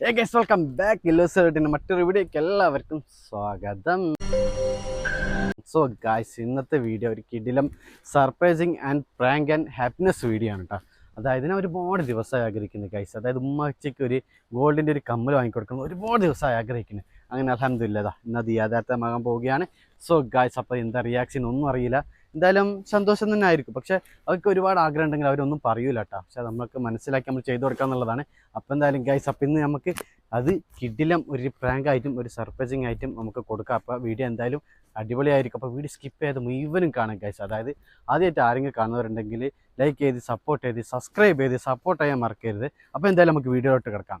Welcome back ഇല്ലോസേട്ടിന്റെ മറ്റൊരു വീഡിയോക്ക് എല്ലാവർക്കും സ്വാഗതം. സോ ഗായ്സ് ഇന്നത്തെ വീഡിയോ ഒരു കിടിലം surprising and prank and happiness video ആണ് കേട്ടോ അതായത് ഞാൻ ഒരുപാട് ദിവസമായി ആഗ്രഹിക്കുന്നത് ഗൈസ് അതായത് ഉമ്മച്ചയ്ക്ക് ഒരു ഗോൾഡിന്റെ ഒരു കമ്മൽ വാങ്ങിക്കൊടുക്കണം ഒരുപാട് ദിവസമായി ആഗ്രഹിക്കുന്നത് അങ്ങനെ അലഹമില്ല ഇന്നത് യാഥാർത്ഥ്യമാകാൻ പോവുകയാണ്. സോ ഗായ്സ് അപ്പോൾ എന്താ റിയാക്ഷൻ ഒന്നും അറിയില്ല. എന്തായാലും സന്തോഷം തന്നെ ആയിരിക്കും. പക്ഷെ അവർക്ക് ഒരുപാട് ആഗ്രഹം ഉണ്ടെങ്കിൽ അവരൊന്നും പറയൂല കേട്ടോ പക്ഷെ നമുക്ക് മനസ്സിലാക്കി നമ്മൾ ചെയ്തു കൊടുക്കുക എന്നുള്ളതാണ്. എന്തായാലും ഗൈസ് അപ്പം ഇന്ന് നമുക്ക് അത് കിഡിലും ഒരു പ്രാങ്ക് ആയിട്ടും ഒരു സർപ്രൈസിങ് ആയിട്ടും നമുക്ക് കൊടുക്കാം. അപ്പോൾ വീഡിയോ എന്തായാലും അടിപൊളിയായിരിക്കും. അപ്പോൾ വീഡിയോ സ്കിപ്പ് ചെയ്ത് മുഴുവനും കാണാം ഗൈസ് അതായത് ആദ്യമായിട്ട് ആരെങ്കിലും കാണുന്നവരുണ്ടെങ്കിൽ ലൈക്ക് ചെയ്ത് സപ്പോർട്ട് ചെയ്ത് സബ്സ്ക്രൈബ് ചെയ്ത് സപ്പോർട്ട് ചെയ്യാൻ മറക്കരുത്. അപ്പോൾ എന്തായാലും നമുക്ക് വീഡിയോയിലോട്ട് കിടക്കാം.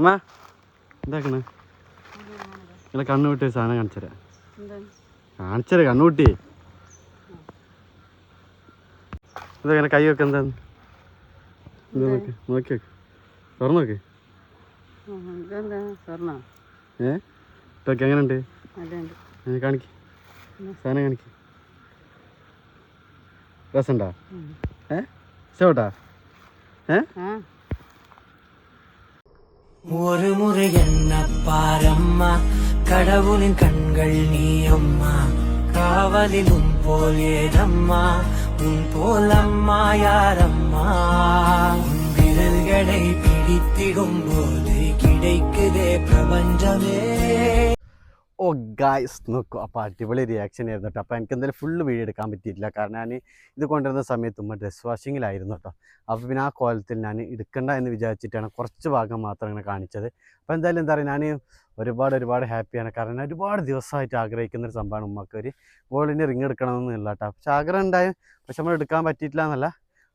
അമ്മ എന്താക്കണ്? നിങ്ങളെ കണ്ണു വിട്ട് ഒരു സാധനം കാണിച്ചുതരാം കാണിച്ചത് കണ്ണുകൂട്ടി ഇതെങ്ങനെ കൈ വെക്ക എന്താന്ന്? നോക്ക് നോക്കി വെക്ക്. തുറന്നു നോക്ക്. ഏ? ഇപ്പൊക്കെ എങ്ങനെയുണ്ട്? അതുണ്ട് ഏ, കാണിക്ക്. സാധനം കാണിക്ക്. രസമുണ്ടാ? ഏ? ചോട്ടാ ഏ? ஒரு முறை என்ன பாரம்மா? கடவுளின் கண்கள் நீ அம்மா காவலில் உன் போல் ஏதம்மா? உன் போல் அம்மா யாரம்மா? உன் விரல்களை பிடித்திடும் போது கிடைக்குதே பிரபஞ்சமே. ഓ ഗായ്സ് നോക്കും. അപ്പോൾ അടിപൊളി റിയാക്ഷൻ ആയിരുന്നു കേട്ടോ. അപ്പോൾ എനിക്ക് എന്തായാലും ഫുള്ള് വീഡിയോ എടുക്കാൻ പറ്റിയിട്ടില്ല. കാരണം ഞാൻ ഇത് കൊണ്ടുവരുന്ന സമയത്ത് ഉമ്മ ഡ്രസ് വാഷിങ്ങിലായിരുന്നു കേട്ടോ. അപ്പോൾ പിന്നെ ആ കോലത്തിൽ ഞാൻ എടുക്കണ്ട എന്ന് വിചാരിച്ചിട്ടാണ് കുറച്ച് ഭാഗം മാത്രം ഇങ്ങനെ കാണിച്ചത്. അപ്പോൾ എന്തായാലും എന്താ പറയുക ഞാൻ ഒരുപാട് ഒരുപാട് ഹാപ്പിയാണ് കാരണം ഞാൻ ഒരുപാട് ദിവസമായിട്ട് ആഗ്രഹിക്കുന്ന ഒരു സംഭവമാണ് ഉമ്മക്ക് ഒരു ഗോൾഡിന്റെ റിങ് എടുക്കണമെന്നില്ല കേട്ടോ. പക്ഷെ ആഗ്രഹം ഉണ്ടായും. പക്ഷെ നമ്മൾ എടുക്കാൻ പറ്റിയിട്ടില്ല എന്നല്ല.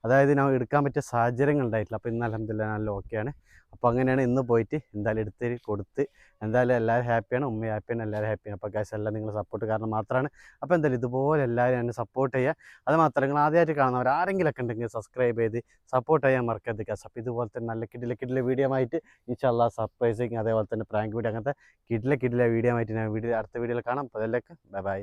അതായത് ഞാൻ എടുക്കാൻ പറ്റിയ സാഹചര്യങ്ങൾ ഉണ്ടായിട്ടില്ല. അപ്പോൾ ഇന്ന് അലഹമില്ല നല്ല ഓക്കെയാണ്. അപ്പോൾ അങ്ങനെയാണ് ഇന്ന് പോയിട്ട് എന്തായാലും എടുത്ത് കൊടുത്ത് എന്തായാലും എല്ലാവരും ഹാപ്പിയാണ്. ഉമ്മ ഹാപ്പിയാണ് എല്ലാവരും ഹാപ്പിയാണ്. അപ്പോൾ ഗൈസ് എല്ലാം നിങ്ങളുടെ സപ്പോർട്ട് കാരണം മാത്രമാണ് അപ്പോൾ എന്തായാലും ഇതുപോലെ എല്ലാവരും എന്നെ സപ്പോർട്ട് ചെയ്യുക. അത് മാത്രമല്ല നിങ്ങൾ ആദ്യമായിട്ട് കാണുന്നവർ ആരെങ്കിലൊക്കെ ഉണ്ടെങ്കിൽ സബ്സ്ക്രൈബ് ചെയ്ത് സപ്പോർട്ട് ചെയ്യാൻ മറക്കരുത് ഗൈസ് അപ്പോൾ ഇതുപോലെ തന്നെ നല്ല കിഡിലെ കിഡിലെ വീഡിയോ ആയിട്ട് ഇൻഷാല്ലാ സർപ്രൈസിങ് അതേപോലെ തന്നെ പ്രാങ്ക് വീഡിയോ അങ്ങനത്തെ കിഡിലെ കിഡിലെ വീഡിയോ ആയിട്ട് ഞാൻ വീഡിയോ അടുത്ത വീഡിയോയിൽ കാണാം. അപ്പോൾ അതിലേക്ക് ബൈ ബൈ